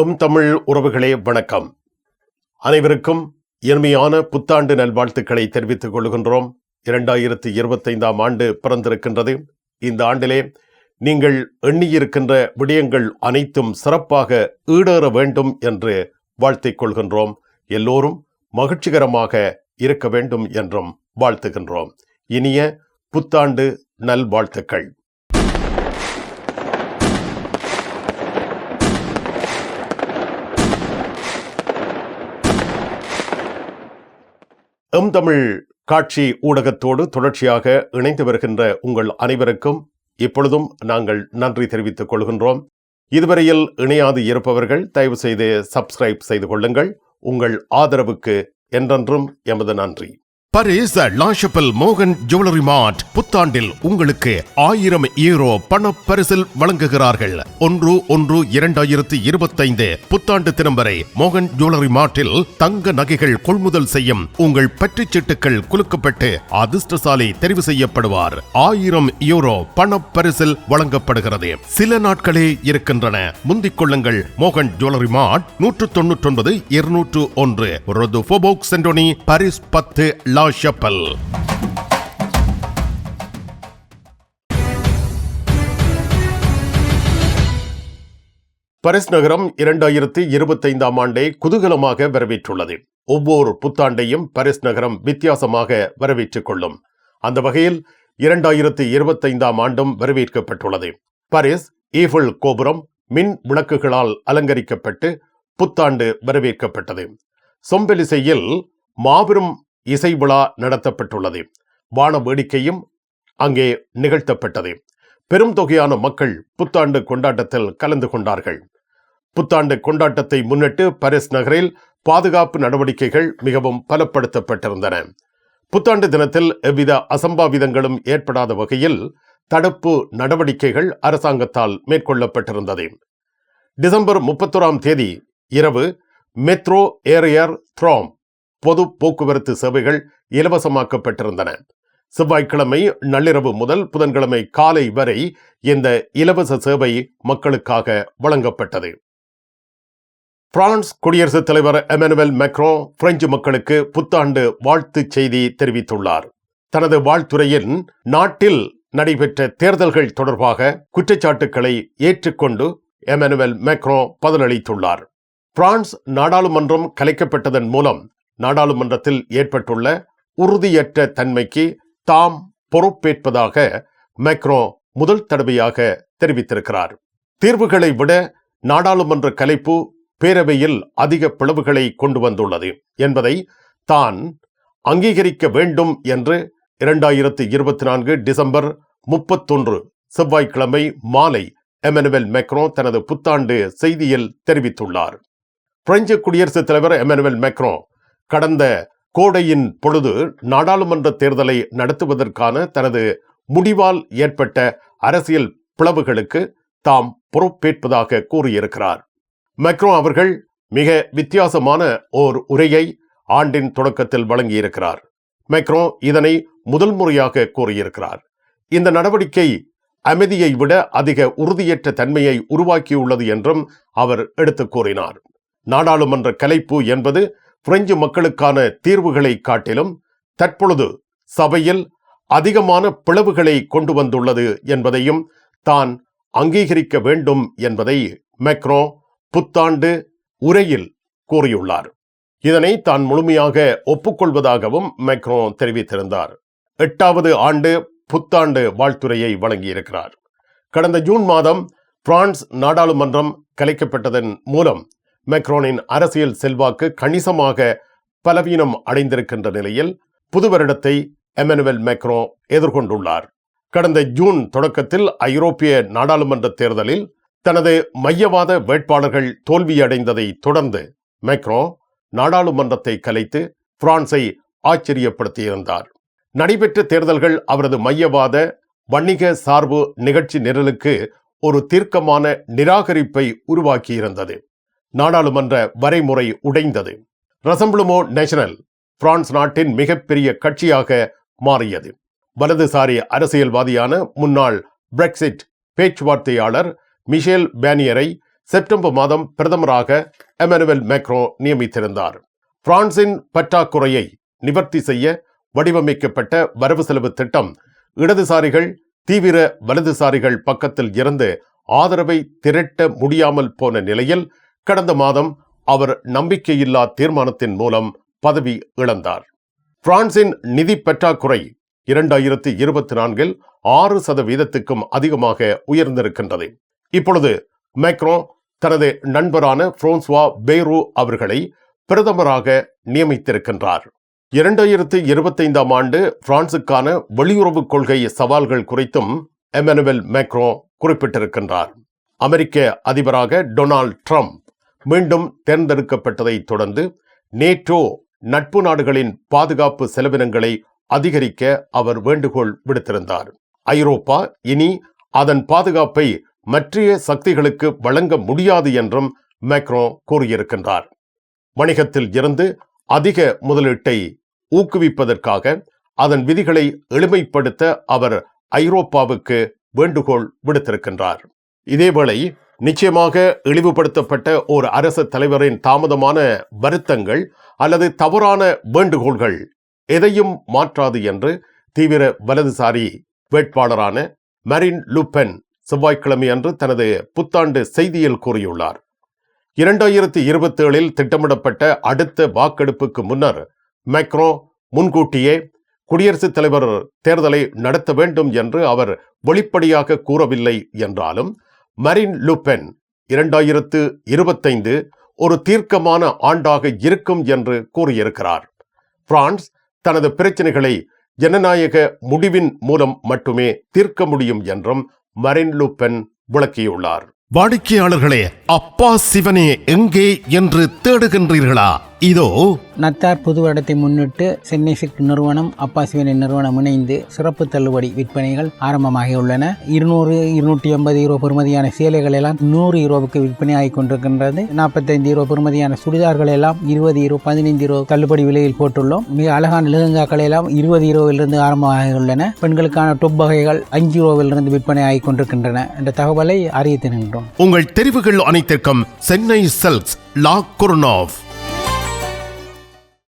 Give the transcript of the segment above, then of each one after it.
M Tamil உறவுகளே வணக்கம். அனைவருக்கும் இனிமையான புத்தாண்டு நல்வாழ்த்துக்களை தெரிவித்துக் கொள்கின்றோம். இரண்டாயிரத்தி இருபத்தைந்தாம் ஆண்டு பிறந்திருக்கின்றது. இந்த ஆண்டிலே நீங்கள் எண்ணியிருக்கின்ற விடயங்கள் அனைத்தும் சிறப்பாக ஈடேற வேண்டும் என்று வாழ்த்திக் கொள்கின்றோம். எல்லோரும் மகிழ்ச்சிகரமாக இருக்க வேண்டும் என்றும் வாழ்த்துகின்றோம். இனிய புத்தாண்டு நல்வாழ்த்துக்கள். எம் தமிழ் காட்சி ஊடகத்தோடு தொடர்ச்சியாக இணைந்து வருகின்ற உங்கள் அனைவருக்கும் இப்பொழுதும் நாங்கள் நன்றி தெரிவித்துக் கொள்கின்றோம். இதுவரையில் இணையாது இருப்பவர்கள் தயவு செய்து சப்ஸ்கிரைப் செய்து கொள்ளுங்கள். உங்கள் ஆதரவுக்கு என்றென்றும் எமது நன்றி. பரிஸ் லாஷப்பல் மோகன் ஜுவல்லரி மார்ட் புத்தாண்டில் உங்களுக்கு ஆயிரம் ஈரோ பண பரிசில் வழங்குகிறார்கள். ஒன்று ஒன்று இரண்டாயிரத்தி இருபத்தைந்து புத்தாண்டு தினம் வரை மோகன் ஜுவல்லரி மார்ட்டில் தங்க நகைகள் கொள்முதல் செய்யும் உங்கள் பற்றுச் சீட்டுகள் குலுக்கப்பட்டு அதிர்ஷ்டசாலி தெரிவு செய்யப்படுவார். ஆயிரம் யூரோ பண பரிசில் வழங்கப்படுகிறது. சில நாட்களே இருக்கின்றன. முந்திக் கொள்ளுங்கள். மோகன் ஜுவல்லரி மார்ட் நூற்று தொன்னூற்றி ஒன்பது இருநூற்று ஒன்று. ரொது சென்டோனி பத்து லா ஷப்பல் பாரிஸ் நகரம் இரண்டாயிரத்தி இருபத்தைந்தாம் ஆண்டை குதூகலமாக வரவேற்றுள்ளது. ஒவ்வொரு புத்தாண்டையும் பரிஸ் நகரம் வித்தியாசமாக வரவேற்றுக் கொள்ளும். அந்த வகையில் இரண்டாயிரத்தி இருபத்தைந்தாம் ஆண்டும் வரவேற்கப்பட்டுள்ளது. பரிஸ் ஈஃபிள் கோபுரம் மின் விளக்குகளால் அலங்கரிக்கப்பட்டு புத்தாண்டு வரவேற்கப்பட்டது. சொம்பெலிசையில் மாபெரும் இசை விழா நடத்தப்பட்டுள்ளது. வான வேடிக்கையும் அங்கே நிகழ்த்தப்பட்டது. பெரும் தொகையான மக்கள் புத்தாண்டு கொண்டாட்டத்தில் கலந்து கொண்டார்கள். புத்தாண்டு கொண்டாட்டத்தை முன்னிட்டு பாரிஸ் நகரில் பாதுகாப்பு நடவடிக்கைகள் மிகவும் பலப்படுத்தப்பட்டிருந்தன. புத்தாண்டு தினத்தில் எவ்வித அசம்பாவிதங்களும் ஏற்படாத வகையில் தடுப்பு நடவடிக்கைகள் அரசாங்கத்தால் மேற்கொள்ளப்பட்டிருந்தது. டிசம்பர் முப்பத்தோராம் தேதி இரவு மெட்ரோ ஏரியர் த்ரோம் பொது போக்குவரத்து சேவைகள் இலவசமாக்கப்பட்டிருந்தன. செவ்வாய்க்கிழமை நள்ளிரவு முதல் புதன்கிழமை காலை வரை இந்த இலவச சேவை மக்களுக்காக வழங்கப்பட்டது. பிரான்ஸ் குடியரசுத் தலைவர் எமனுவல் மெக்ரோ பிரெஞ்சு மக்களுக்கு புத்தாண்டு வாழ்த்துச் செய்தி தெரிவித்துள்ளார். தனது வாழ்த்துறையில் நாட்டில் நடைபெற்ற தேர்தல்கள் தொடர்பாக குற்றச்சாட்டுக்களை ஏற்றுக்கொண்டு எமனுவல் மேக்ரோ பதிலளித்துள்ளார். பிரான்ஸ் நாடாளுமன்றம் கலைக்கப்பட்டதன் மூலம் நாடாளுமன்றத்தில் ஏற்பட்டுள்ள உறுதியற்ற தன்மைக்கு தாம் பொறுப்பேற்பதாக மேக்ரோ முதல் தடவையாக தெரிவித்திருக்கிறார். தீர்வுகளை விட நாடாளுமன்ற கலைப்பு பேரவையில் அதிக பிளவுகளை கொண்டு வந்துள்ளது என்பதை தான் அங்கீகரிக்க வேண்டும் என்று இரண்டாயிரத்தி இருபத்தி நான்கு டிசம்பர் முப்பத்தொன்று செவ்வாய்க்கிழமை மாலை எமனுவல் மேக்ரோ தனது புத்தாண்டு செய்தியில் தெரிவித்துள்ளார். பிரெஞ்சு குடியரசுத் தலைவர் எமனுவல் மேக்ரோ கடந்த கோடையின் பொழுது நாடாளுமன்ற தேர்தலை நடத்துவதற்கான தனது முடிவால் ஏற்பட்ட அரசியல் பிளவுகளுக்கு தாம் பொறுப்பேற்பதாக கூறியிருக்கிறார். மெக்ரோ அவர்கள் மிக வித்தியாசமான ஓர் உரையை ஆண்டின் தொடக்கத்தில் வழங்கியிருக்கிறார். மெக்ரோ இதனை முதல் முறையாக கூறியிருக்கிறார். இந்த நடவடிக்கை அமைதியை விட அதிக உறுதியற்ற தன்மையை உருவாக்கியுள்ளது என்றும் அவர் எடுத்துக் கூறினார். நாடாளுமன்ற கலைப்பு என்பது பிரெஞ்சு மக்களுக்கான தீர்வுகளை காட்டிலும் தற்பொழுது சபையில் அதிகமான பிளவுகளை கொண்டு வந்துள்ளது என்பதையும் தான் அங்கீகரிக்க வேண்டும் என்பதை மெக்ரோ புத்தாண்டு உரையில் கூறியுள்ளார். இதனை தான் முழுமையாக ஒப்புக்கொள்வதாகவும் மெக்ரோ தெரிவித்திருந்தார். எட்டாவது ஆண்டு புத்தாண்டு வாழ்த்துறையை வழங்கியிருக்கிறார். கடந்த ஜூன் மாதம் பிரான்ஸ் நாடாளுமன்றம் கலைக்கப்பட்டதன் மூலம் மெக்ரோனின் அரசியல் செல்வாக்கு கணிசமாக பலவீனம் அடைந்திருக்கின்ற நிலையில் புது வருடத்தை எமனுவல் மெக்ரோ எதிர்கொண்டுள்ளார். கடந்த ஜூன் தொடக்கத்தில் ஐரோப்பிய நாடாளுமன்ற தேர்தலில் தனது மையவாத வேட்பாளர்கள் தோல்வியடைந்ததை தொடர்ந்து மெக்ரோ நாடாளுமன்றத்தை கலைத்து பிரான்சை ஆச்சரியப்படுத்தியிருந்தார். நடைபெற்ற தேர்தல்கள் அவரது மையவாத வணிக சார்பு நிகழ்ச்சி நிரலுக்கு ஒரு தீர்க்கமான நிராகரிப்பை உருவாக்கியிருந்தது. நாடாளுமன்ற வரைமுறை உடைந்தது. ரசம்பிளுமோ நேஷனல் பிரான்ஸ் நாட்டின் மிகப்பெரிய கட்சியாக மாறியது. வலதுசாரி அரசியல்வாதியான முன்னாள் பிரெக்சிட் பேச்சுவார்த்தையாளர் மிஷேல் பேனியரை செப்டம்பர் மாதம் பிரதமராக எமனுவல் மேக்ரோ நியமித்திருந்தார். பிரான்சின் பற்றாக்குறையை நிவர்த்தி செய்ய வடிவமைக்கப்பட்ட வரவு செலவு திட்டம் இடதுசாரிகள் தீவிர வலதுசாரிகள் பக்கத்தில் இருந்து ஆதரவை திரட்ட முடியாமல் போன நிலையில் கடந்த மாதம் அவர் நம்பிக்கையில்லா தீர்மானத்தின் மூலம் பதவி இழந்தார். பிரான்சின் நிதி பற்றாக்குறை இரண்டாயிரத்தி இருபத்தி நான்கில் ஆறு சதவீதத்துக்கும் அதிகமாக உயர்ந்திருக்கின்றது. இப்பொழுது மேக்ரோ தனது நண்பரான பிரான்சுவா பேரு அவர்களை பிரதமராக நியமித்திருக்கின்றார். இரண்டாயிரத்தி இருபத்தைந்தாம் ஆண்டு பிரான்சுக்கான வெளியுறவு கொள்கை சவால்கள் குறித்தும் எமனுவல் மேக்ரோ குறிப்பிட்டிருக்கின்றார். அமெரிக்க அதிபராக டொனால்ட் ட்ரம்ப் மீண்டும் தேர்ந்தெடுக்கப்பட்டதை தொடர்ந்து நேட்டோ நட்பு நாடுகளின் பாதுகாப்பு செலவினங்களை அதிகரிக்க அவர் வேண்டுகோள் விடுத்திருந்தார். ஐரோப்பா இனி அதன் பாதுகாப்பை மற்றைய சக்திகளுக்கு வழங்க முடியாது என்றும் மேக்ரோ கூறியிருக்கின்றார். வணிகத்தில் இருந்து அதிக முதலீட்டை ஊக்குவிப்பதற்காக அதன் விதிகளை எளிமைப்படுத்த அவர் ஐரோப்பாவுக்கு வேண்டுகோள் விடுத்திருக்கின்றார். இதேவேளை நிச்சயமாக இழிவுபடுத்தப்பட்ட ஒரு அரசு தலைவரின் தாமதமான வருத்தங்கள் அல்லது தவறான வேண்டுகோள்கள் எதையும் மாற்றாது என்று தீவிர வலதுசாரி வேட்பாளரான மரின் லுப்பென் செவ்வாய்க்கிழமை அன்று தனது புத்தாண்டு செய்தியில் கூறியுள்ளார். இரண்டாயிரத்தி இருபத்தி ஏழில் திட்டமிடப்பட்ட அடுத்த வாக்கெடுப்புக்கு முன்னர் மேக்ரோ முன்கூட்டியே குடியரசுத் தலைவர் தேர்தலை நடத்த வேண்டும் என்று அவர் வெளிப்படையாக கூறவில்லை என்றாலும் மரின் லுபென் இரண்டாயிரத்து இருபத்தைந்து ஒரு தீர்க்கமான ஆண்டாக இருக்கும் என்று கூறியிருக்கிறார். பிரான்ஸ் தனது பிரச்சனைகளை ஜனநாயக முடிவின் மூலம் மட்டுமே தீர்க்க முடியும் என்றும் மரின் லுப்பென் விளக்கியுள்ளார். வாடிக்கையாளர்களே அப்பா சிவனே எங்கே என்று தேடுகின்றீர்களா? இதோ நத்தார் புது வருடத்தை முன்னிட்டு சென்னை சில்க் நிறுவனம் அப்பா சிவனின் நிறுவனம் இணைந்து சிறப்பு தள்ளுபடி விற்பனைகள் ஆரம்பமாகியுள்ளன. இருநூறு இருநூற்றி ஐம்பது யூரோ பெறுமதியான சேலைகள் எல்லாம் நூறு யூரோவுக்கு விற்பனை ஆகிக் கொண்டிருக்கின்றது. நாற்பத்தைந்து யூரோ பெறுமதியான சுடிதார்கள் எல்லாம் இருபது யூரோ பதினைந்து யூரோ தள்ளுபடி விலையில் போட்டுள்ளோம். மிக அழகான லெஹங்காக்கள் எல்லாம் இருபது யூரோவிலிருந்து ஆரம்பமாகியுள்ளன. பெண்களுக்கான டொப் வகைகள் அஞ்சு யூரோவிலிருந்து விற்பனை ஆகிக் கொண்டிருக்கின்றன என்ற தகவலை அறிவித்திருக்கின்றோம் உங்கள் தெரிவுகள் அனைத்திற்கும் சென்னை செல்ஸ் லா குர்னாவ்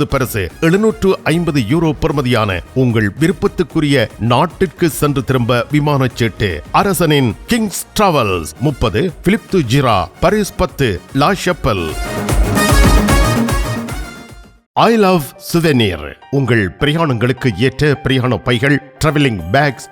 இரண்டாவது பரிசு எழுநூற்று ஐம்பது யூரோ பெறுமதியான உங்கள் விருப்பத்துக்குரிய நாட்டிற்கு சென்று திரும்ப விமான சீட்டு. அரசனின் கிங்ஸ் டிராவல்ஸ் முப்பது பிலிப் து ஜிரா பரிஸ் பத்து லா ஷப்பல். ஐ லவ் சுவெனீர் உங்கள் பிரயாணங்களுக்கு ஏற்ற பிரயாண பைகள் travelling bags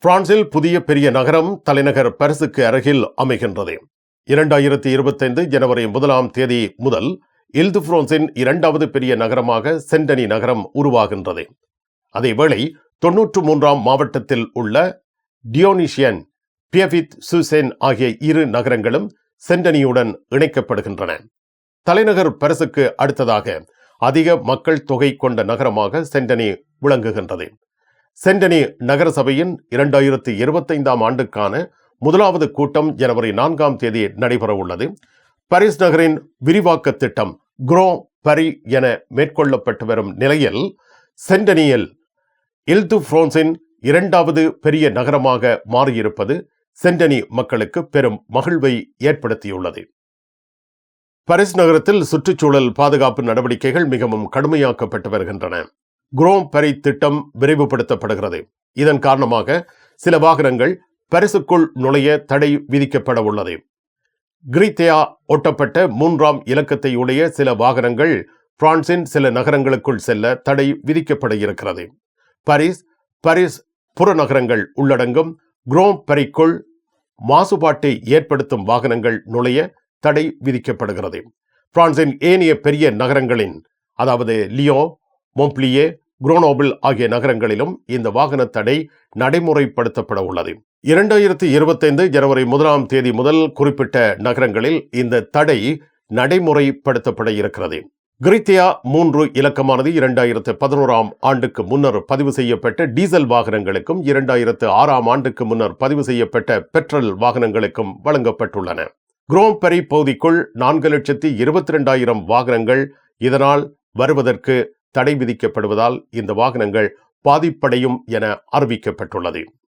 பிரான்சில் புதிய பெரிய நகரம் தலைநகர் பரிசுக்கு அருகில் அமைகின்றது. இரண்டாயிரத்தி இருபத்தைந்து ஜனவரி முதலாம் தேதி முதல் இல்து பிரான்சின் இரண்டாவது பெரிய நகரமாக சென்டனி நகரம் உருவாகின்றது. அதேவேளை தொன்னூற்று மூன்றாம் மாவட்டத்தில் உள்ள டியோனிஷியன் பியவித் சுசேன் ஆகிய இரு நகரங்களும் சென்டனியுடன் இணைக்கப்படுகின்றன. தலைநகர் பரிசுக்கு அடுத்ததாக அதிக மக்கள் தொகை கொண்ட நகரமாக சென்டனி விளங்குகின்றது. சென்டனி நகரசபையின் இரண்டாயிரத்தி இருபத்தைந்தாம் ஆண்டுக்கான முதலாவது கூட்டம் ஜனவரி நான்காம் தேதி நடைபெற உள்ளது. பாரிஸ் நகரின் விரிவாக்க திட்டம் குரோ பரி என மேற்கொள்ளப்பட்டு வரும் நிலையில் சென்டனியில் இல்து பிரான்சின் இரண்டாவது பெரிய நகரமாக மாறியிருப்பது சென்டனி மக்களுக்கு பெரும் மகிழ்வை ஏற்படுத்தியுள்ளது. பாரிஸ் நகரத்தில் சுற்றுச்சூழல் பாதுகாப்பு நடவடிக்கைகள் மிகவும் கடுமையாக்கப்பட்டு வருகின்றன. குரோம் பரி திட்டம் விரைவுபடுத்தப்படுகிறது. இதன் காரணமாக சில வாகனங்கள் பரிசுக்குள் நுழைய தடை விதிக்கப்பட உள்ளது. கிரீத்தேயா ஒட்டப்பட்ட மூன்றாம் இலக்கத்தை உடைய சில வாகனங்கள் பிரான்சின் சில நகரங்களுக்குள் செல்ல தடை விதிக்கப்பட இருக்கிறது. பாரிஸ் பரிஸ் புறநகரங்கள் உள்ளடங்கும் குரோம் பரிக்குள் மாசுபாட்டை ஏற்படுத்தும் வாகனங்கள் நுழைய தடை விதிக்கப்படுகிறது. பிரான்சின் ஏனைய பெரிய நகரங்களின் அதாவது லியோ மொம்ப்ளியே குரோனோபிள் ஆகிய நகரங்களிலும் இந்த வாகன தடை நடைமுறைப்படுத்தப்பட உள்ளது. இரண்டாயிரத்தி இருபத்தைந்து ஜனவரி முதலாம் தேதி முதல் குறிப்பிட்ட நகரங்களில் இந்த தடை நடைமுறைப்படுத்தப்பட இருக்கிறது. கிரித்தியா மூன்று இலக்கமானது இரண்டாயிரத்து பதினோராம் ஆண்டுக்கு முன்னர் பதிவு செய்யப்பட்ட டீசல் வாகனங்களுக்கும் இரண்டாயிரத்து ஆறாம் ஆண்டுக்கு முன்னர் பதிவு செய்யப்பட்ட பெட்ரோல் வாகனங்களுக்கும் வழங்கப்பட்டுள்ளன. குரோம்பரி பகுதிக்குள் நான்கு லட்சத்தி இருபத்தி ரெண்டாயிரம் வாகனங்கள் இதனால் வருவதற்கு தடை விதிக்கப்படுவதால் இந்த வாகனங்கள் பாதிப்படையும் என அறிவிக்கப்பட்டுள்ளது.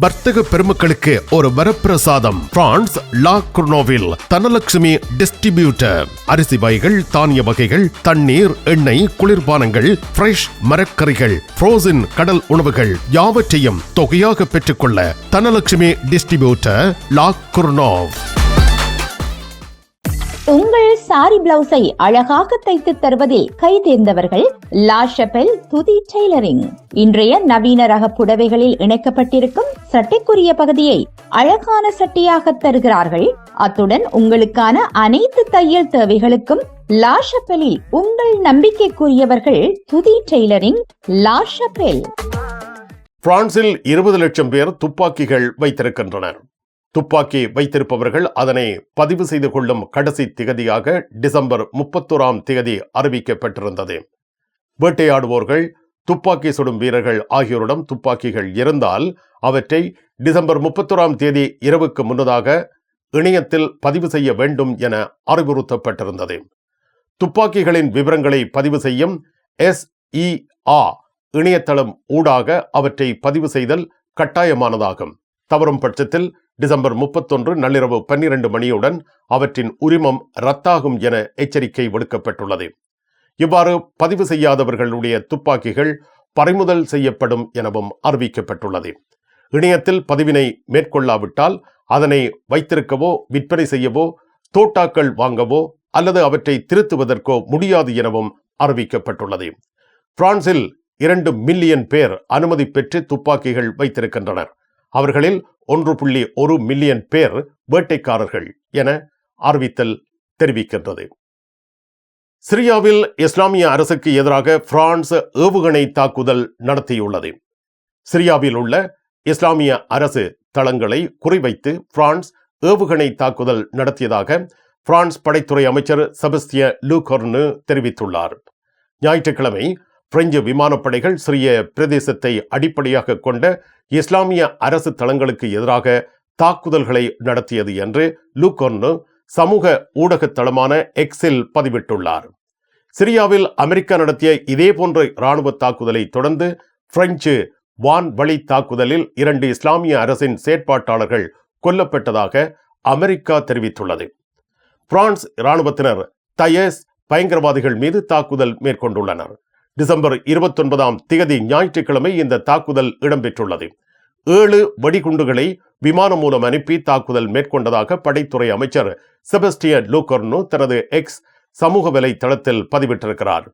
வர்த்தக பெருமக்களுக்கு ஒரு வரப்பிரசாதம். பிரான்ஸ் லா குர்னோவில் தனலட்சுமி டிஸ்ட்ரிபியூட்டர். அரிசி வகைகள் தானிய வகைகள் தண்ணீர் எண்ணெய் குளிர்பானங்கள் ஃப்ரெஷ் மரக்கறிகள் ஃப்ரோசன் கடல் உணவுகள் யாவற்றையும் தொகையாக பெற்றுக்கொள்ள தனலட்சுமி டிஸ்ட்ரிபியூட்டர் லா குர்னோவ். உங்கள் சாரி பிளவுஸை அழகாக தைத்து தருவதில் கை தேர்ந்தவர்கள் துதி டெய்லரிங். இன்றைய நவீன ரக புடவைகளில் இணைக்கப்பட்டிருக்கும் சட்டைக்குரிய பகுதியை அழகான சட்டையாக தருகிறார்கள். அத்துடன் உங்களுக்கான அனைத்து தையல் தேவைகளுக்கும் லாஷப்பெலில் உங்கள் நம்பிக்கைக்குரியவர்கள் துதி டெய்லரிங் லா பிரான்சில் இருபது லட்சம் பேர் துப்பாக்கிகள் வைத்திருக்கின்றனர். துப்பாக்கி வைத்திருப்பவர்கள் அதனை பதிவு செய்து கொள்ளும் கடைசி திகதியாக டிசம்பர் முப்பத்தோராம் திகதி அறிவிக்கப்பட்டிருந்தது. வேட்டையாடுவோர்கள் துப்பாக்கி சுடும் வீரர்கள் ஆகியோரிடம் துப்பாக்கிகள் இருந்தால் அவற்றை டிசம்பர் முப்பத்தோராம் தேதி இரவுக்கு முன்னதாக இணையத்தில் பதிவு செய்ய வேண்டும் என அறிவுறுத்தப்பட்டிருந்தது. துப்பாக்கிகளின் விவரங்களை பதிவு செய்யும் எஸ்இஆ இணையதளம் ஊடாக அவற்றை பதிவு செய்தல் கட்டாயமானதாகும். தவறும் பட்சத்தில் டிசம்பர் முப்பத்தொன்று நள்ளிரவு பன்னிரண்டு மணியுடன் அவற்றின் உரிமம் ரத்தாகும் என எச்சரிக்கை விடுக்கப்பட்டுள்ளது. இவ்வாறு பதிவு செய்யாதவர்களுடைய துப்பாக்கிகள் பறிமுதல் செய்யப்படும் எனவும் அறிவிக்கப்பட்டுள்ளது. இணையத்தில் பதிவினை மேற்கொள்ளாவிட்டால் அதனை வைத்திருக்கவோ விற்பனை செய்யவோ தோட்டாக்கள் வாங்கவோ அல்லது அவற்றை திருத்துவதற்கோ முடியாது எனவும் அறிவிக்கப்பட்டுள்ளது. பிரான்சில் இரண்டு மில்லியன் பேர் அனுமதி பெற்று துப்பாக்கிகள் வைத்திருக்கின்றனர். அவர்களில் ஒன்று புள்ளி ஒரு மில்லியன் பேர் வேட்டைக்காரர்கள் என அறிவித்தல் தெரிவிக்கின்றது. சிரியாவில் இஸ்லாமிய அரசுக்கு எதிராக பிரான்ஸ் ஏவுகணை தாக்குதல் நடத்தியுள்ளது. சிரியாவில் உள்ள இஸ்லாமிய அரசு தளங்களை குறிவைத்து பிரான்ஸ் ஏவுகணை தாக்குதல் நடத்தியதாக பிரான்ஸ் படைத்துறை அமைச்சர் செபஸ்திய லூகொர்னு தெரிவித்துள்ளார். ஞாயிற்றுக்கிழமை பிரெஞ்சு விமானப்படைகள் சிறிய பிரதேசத்தை அடிப்படையாக கொண்ட இஸ்லாமிய அரசு தளங்களுக்கு எதிராக தாக்குதல்களை நடத்தியது என்று லூகொர்னு சமூக ஊடக தளமான எக்ஸில் பதிவிட்டுள்ளார். சிரியாவில் அமெரிக்கா நடத்திய இதேபோன்ற இராணுவ தாக்குதலை தொடர்ந்து பிரெஞ்சு வான்வழி தாக்குதலில் இரண்டு இஸ்லாமிய அரசின் செயற்பாட்டாளர்கள் கொல்லப்பட்டதாக அமெரிக்கா தெரிவித்துள்ளது. பிரான்ஸ் இராணுவத்தினர் தயஸ் பயங்கரவாதிகள் மீது தாக்குதல் மேற்கொண்டுள்ளனர். டிசம்பர் இருபத்தொன்பதாம் திகதி ஞாயிற்றுக்கிழமை இந்த தாக்குதல் இடம்பெற்றுள்ளது. ஏழு வெடிகுண்டுகளை விமானம் மூலம் அனுப்பி தாக்குதல் மேற்கொண்டதாக படைத்துறை அமைச்சர் செபஸ்டியன் லூகர்னோ தனது எக்ஸ் சமூக வலைத்தளத்தில் பதிவிட்டிருக்கிறார்.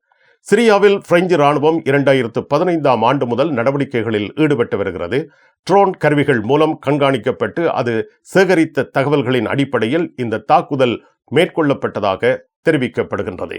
சிரியாவில் பிரெஞ்சு ராணுவம் இரண்டாயிரத்து பதினைந்தாம் ஆண்டு முதல் நடவடிக்கைகளில் ஈடுபட்டு வருகிறது. ட்ரோன் கருவிகள் மூலம் கண்காணிக்கப்பட்டு அது சேகரித்த தகவல்களின் அடிப்படையில் இந்த தாக்குதல் மேற்கொள்ளப்பட்டதாக தெரிவிக்கப்படுகின்றது.